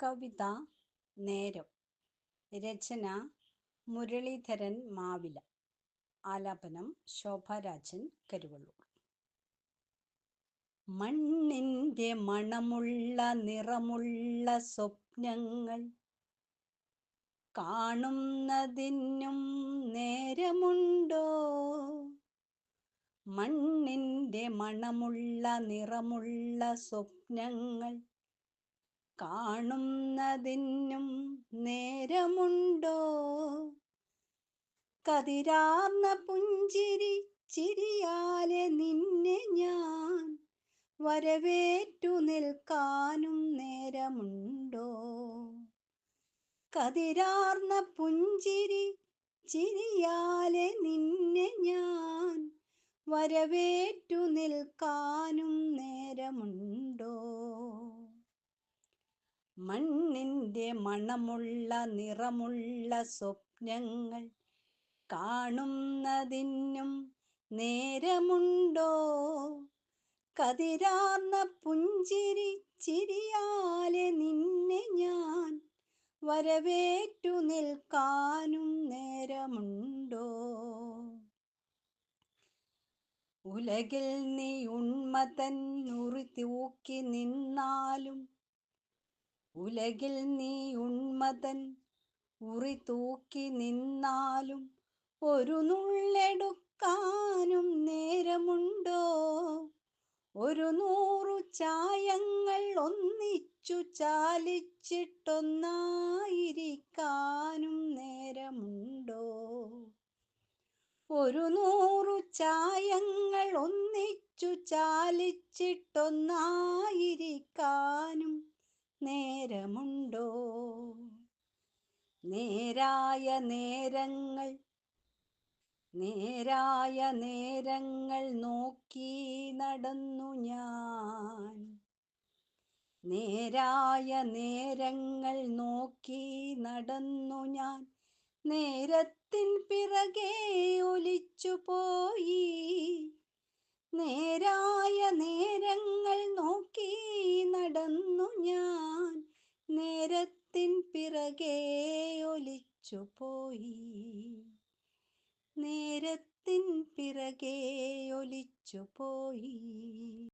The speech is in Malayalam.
കവിത നേരം രചന മുരളീധരൻ മാവില ആലാപനം ശോഭാരാജൻ കരുവള്ളൂർ. മണ്ണിന്റെ മണമുള്ള നിറമുള്ള സ്വപ്നങ്ങൾ കാണുന്നതിനും നേരമുണ്ടോ? മണ്ണിന്റെ മണമുള്ള നിറമുള്ള സ്വപ്നങ്ങൾ കാണുന്നതിനും നേരമുണ്ടോ? കതിരാർന്ന പുഞ്ചിരി ചിരിയാലെ നിന്നെ ഞാൻ വരവേറ്റു നിൽക്കാനും നേരമുണ്ടോ? കതിരാർന്ന പുഞ്ചിരി ചിരിയാലെ നിന്നെ ഞാൻ വരവേറ്റു നിൽക്കാനും നേരമുണ്ടോ? മണ്ണിന്റെ മണമുള്ള നിറമുള്ള സ്വപ്നങ്ങൾ കാണുന്നതിനും നേരമുണ്ടോ? കതിരാർന്ന പുഞ്ചിരി ചിരിയാലെ നിന്നെ ഞാൻ വരവേറ്റു നിൽക്കാനും നേരമുണ്ടോ? ഉലകിൽ നീ ഉണ്മതൻ ഉറി തൂക്കി നിന്നാലും ഉലകിൽ നീ ഉന്മതൻ ഉറി തൂക്കി നിന്നാലും ഒരു നുള്ളെടുക്കാനും നേരമുണ്ടോ? ഒരു നൂറു ചായങ്ങൾ ഒന്നിച്ചു ചാലിച്ചിട്ടൊന്നായിരിക്കാനും നേരമുണ്ടോ? ഒരു നൂറു ചായങ്ങൾ ഒന്നിച്ചു ചാലിച്ചിട്ടൊന്നായിരിക്കാനും നേരമുണ്ടോ? നേരായ നേരങ്ങൾ നേരായ നേരങ്ങൾ നോക്കി നടന്നു ഞാൻ. നേരായ നേരങ്ങൾ നോക്കി നടന്നു ഞാൻ. നേരത്തിൻ പിറകെ ഒലിച്ചു പോയി നേരായ നേരങ്ങൾ പിറകെ ഒലിച്ചു പോയി. നേരത്തിൻ പിറകെ ഒലിച്ചു പോയി.